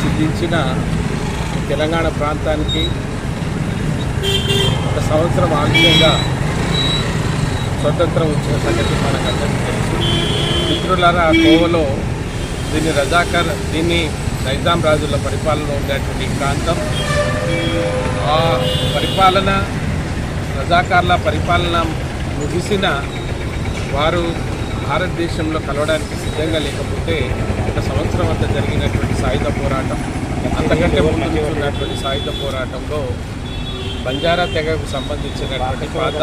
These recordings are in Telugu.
సిద్ధించిన తెలంగాణ ప్రాంతానికి ఒక సంవత్సరం ఆలస్యంగా స్వతంత్రం వచ్చిన సంగతి మనకందరికీ తెలుసు. మిత్రులారా కోవలో దీన్ని రజాకర్ దీన్ని నైజాం రాజుల పరిపాలన ఉండేటువంటి ప్రాంతం. ఆ పరిపాలన రజాకార్ల పరిపాలన ముగిసిన వారు భారతదేశంలో కలవడానికి సిద్ధంగా లేకపోతే ఒక సంవత్సరం అంతా జరిగినటువంటి సాయుధ పోరాటం అంతకంటే ముందు ఉన్నటువంటి సాయుధ పోరాటంలో బంజారా తెగకు సంబంధించినటువంటి పాత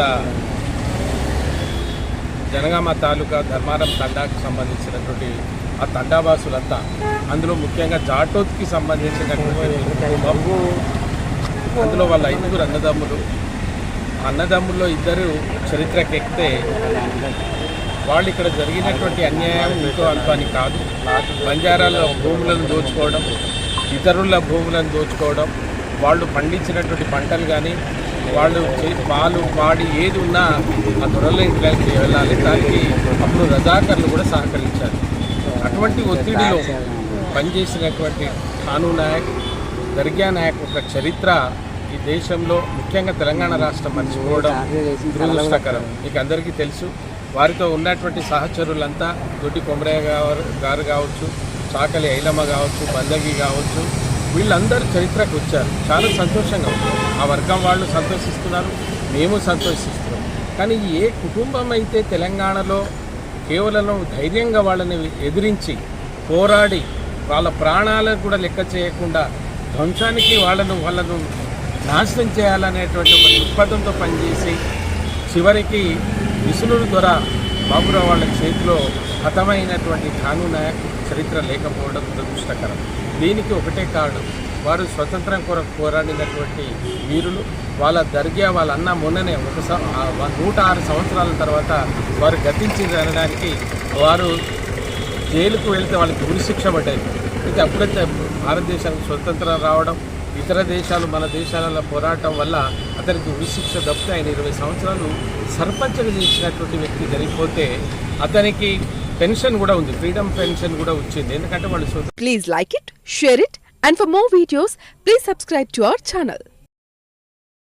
జనగామ తాలూకా ధర్మారం తండాకు సంబంధించినటువంటి ఆ తండావాసులంతా అందులో ముఖ్యంగా జాటోత్కి సంబంధించినటువంటి బొగ్గు అందులో వాళ్ళ ఐదుగురు అన్నదమ్ములు. అన్నదమ్ముల్లో ఇద్దరు చరిత్రకెక్కితే వాళ్ళు ఇక్కడ జరిగినటువంటి అన్యాయం ఇంకో అని కాదు. బంజారాల్లో భూములను దోచుకోవడం ఇతరుల భూములను దోచుకోవడం వాళ్ళు పండించినటువంటి పంటలు కానీ వాళ్ళు పాలు పాడి ఏది ఉన్నా ఆ దొరల ఇంట్లోకి వెళ్ళాలి. దానికి అప్పుడు రజాకర్లు కూడా సహకరించారు అటువంటి ఒత్తిడిలో పనిచేసినటువంటి ఖాను నాయక్ దర్గా నాయక్ ఒక చరిత్ర ఈ దేశంలో ముఖ్యంగా తెలంగాణ రాష్ట్రం మర్చిపోవడం దురదృష్టకరం. మీకు అందరికీ తెలుసు. వారితో ఉన్నటువంటి సహచరులంతా దొడ్డి కొమరయ్య గారు గారు కావచ్చు చాకలి ఐలమ్మ కావచ్చు బందగి కావచ్చు వీళ్ళందరూ చరిత్రకు వచ్చారు. చాలా సంతోషంగా ఉంటుంది ఆ వర్గం వాళ్ళు సంతోషిస్తున్నారు మేము సంతోషిస్తున్నాం. కానీ ఏ కుటుంబం అయితే తెలంగాణలో కేవలం ధైర్యంగా వాళ్ళని ఎదిరించి పోరాడి వాళ్ళ ప్రాణాలను కూడా లెక్క చేయకుండా ధ్వంసానికి వాళ్ళను వాళ్ళను నాశనం చేయాలనేటువంటి ఒక దృక్పథంతో పనిచేసి చివరికి విసులు ద్వారా బాబురావు వాళ్ళ చేతిలో హతమైనటువంటి ఖాను నాయక్ చరిత్ర లేకపోవడం దురదృష్టకరం. దీనికి ఒకటే కారణం. వారు స్వతంత్రం కొరకు పోరాడినటువంటి వీరులు వాళ్ళ దర్గా వాళ్ళ అన్న మొన్ననే ఒక నూట ఆరు సంవత్సరాల తర్వాత వారు గతించింది అనడానికి వారు జైలుకు వెళితే వాళ్ళకి ఉరిశిక్ష పడ్డాయి. అయితే అప్పుడైతే భారతదేశానికి స్వతంత్రం రావడం ఇతర దేశాలు మన దేశాలలో పోరాటం వల్ల అతనికి ఉరిశిక్ష తప్పితే ఆయన ఇరవై సంవత్సరాలు సర్పంచ్గా చేసినటువంటి వ్యక్తి జరిగిపోతే అతనికి పెన్షన్ కూడా ఉంది ఫ్రీడమ్ పెన్షన్ కూడా వచ్చింది ఎందుకంటే వాళ్ళు please like it share it and for more videos please subscribe to our channel.